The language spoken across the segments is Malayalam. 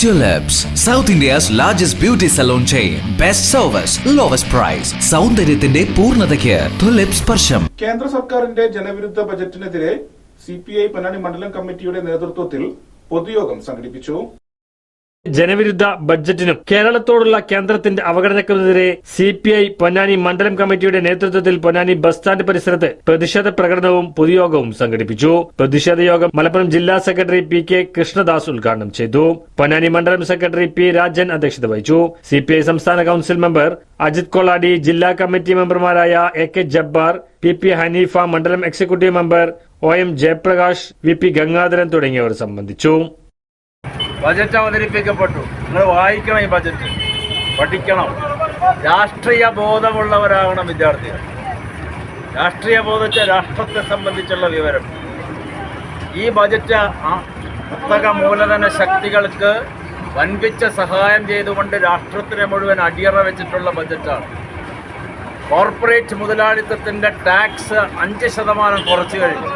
Tulips, South India's largest beauty salon chain. Best service, lowest price. സൗന്ദര്യത്തിന്റെ പൂർണതയ്ക്ക് തുലിപ് സ്പർശം കേന്ദ്ര സർക്കാരിന്റെ ജനവിരുദ്ധ ബജറ്റിനെതിരെ സി പി ഐ പൊന്നാനി മണ്ഡലം കമ്മിറ്റിയുടെ നേതൃത്വത്തിൽ പൊതുയോഗം സംഘടിപ്പിച്ചു ജനവിരുദ്ധ ബഡ്ജറ്റിനും കേരളത്തോടുള്ള കേന്ദ്രത്തിന്റെ അവഗണനക്കുമെതിരെ സി പി ഐ പൊന്നാനി മണ്ഡലം കമ്മിറ്റിയുടെ നേതൃത്വത്തിൽ പൊന്നാനി ബസ് സ്റ്റാൻഡ് പരിസരത്ത് പ്രതിഷേധ പ്രകടനവും പൊതുയോഗവും സംഘടിപ്പിച്ചു. പ്രതിഷേധ യോഗം മലപ്പുറം ജില്ലാ സെക്രട്ടറി പി കെ കൃഷ്ണദാസ് ഉദ്ഘാടനം ചെയ്തു. പൊന്നാനി മണ്ഡലം സെക്രട്ടറി പി രാജൻ അധ്യക്ഷത വഹിച്ചു. സി സംസ്ഥാന കൌൺസിൽ മെമ്പർ അജിത് കൊളാടി ജില്ലാ കമ്മിറ്റി മെമ്പർമാരായ A K Jabbar P P Haneefa മണ്ഡലം executive member O M Jayaprakash V P Gangadharan തുടങ്ങിയവർ സംബന്ധിച്ചു. ബജറ്റ് അവതരിപ്പിക്കപ്പെട്ടു. നിങ്ങൾ വായിക്കണം ഈ ബജറ്റ്. പഠിക്കണം. രാഷ്ട്രീയ ബോധമുള്ളവരാകണം വിദ്യാർത്ഥികൾ. രാഷ്ട്രീയ ബോധത്തെ രാഷ്ട്രത്തെ സംബന്ധിച്ചുള്ള വിവരം. ഈ ബജറ്റ് പുസ്തക മൂലധന ശക്തികൾക്ക് വൻപിച്ച സഹായം ചെയ്തുകൊണ്ട് രാഷ്ട്രത്തിനെ മുഴുവൻ അടിയറ വെച്ചിട്ടുള്ള ബജറ്റാണ്. കോർപ്പറേറ്റ് മുതലാളിത്തത്തിന്റെ ടാക്സ് അഞ്ച് ശതമാനം കുറച്ചു കഴിഞ്ഞു.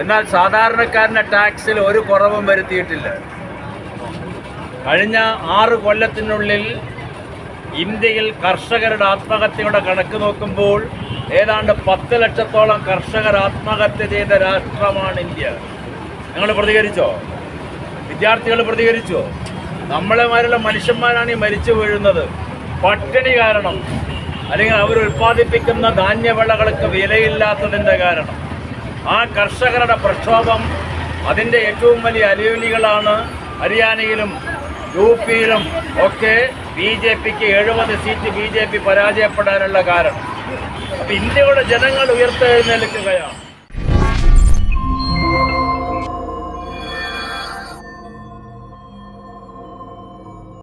എന്നാൽ സാധാരണക്കാരന്റെ ടാക്സിൽ ഒരു കുറവും വരുത്തിയിട്ടില്ല. കഴിഞ്ഞ ആറ് കൊല്ലത്തിനുള്ളിൽ ഇന്ത്യയിൽ കർഷകരുടെ ആത്മഹത്യയുടെ കണക്ക് നോക്കുമ്പോൾ ഏതാണ്ട് പത്ത് ലക്ഷത്തോളം കർഷകർ ആത്മഹത്യ ചെയ്ത രാഷ്ട്രമാണ് ഇന്ത്യ. നിങ്ങൾ പ്രതികരിച്ചോ? വിദ്യാർത്ഥികൾ പ്രതികരിച്ചോ? നമ്മളെമാരുള്ള മനുഷ്യന്മാരാണ് ഈ മരിച്ചു വീഴുന്നത്. പട്ടിണി കാരണം അല്ലെങ്കിൽ അവർ ഉൽപ്പാദിപ്പിക്കുന്ന ധാന്യവിളകൾക്ക് വിലയില്ലാത്തതിന്റെ കാരണം. ആ കർഷകരുടെ പ്രക്ഷോഭം അതിന്റെ ഏറ്റവും വലിയ അലയൊലികളാണ് ഹരിയാനയിലും യു പിയിലും ഒക്കെ ബി ജെ പിക്ക് എഴുപത് സീറ്റ് ബി ജെ പി പരാജയപ്പെടാനുള്ള കാരണം. അപ്പം ഇന്ത്യയുടെ ജനങ്ങൾ ഉയർത്തെഴുന്നേൽക്കുകയാണ്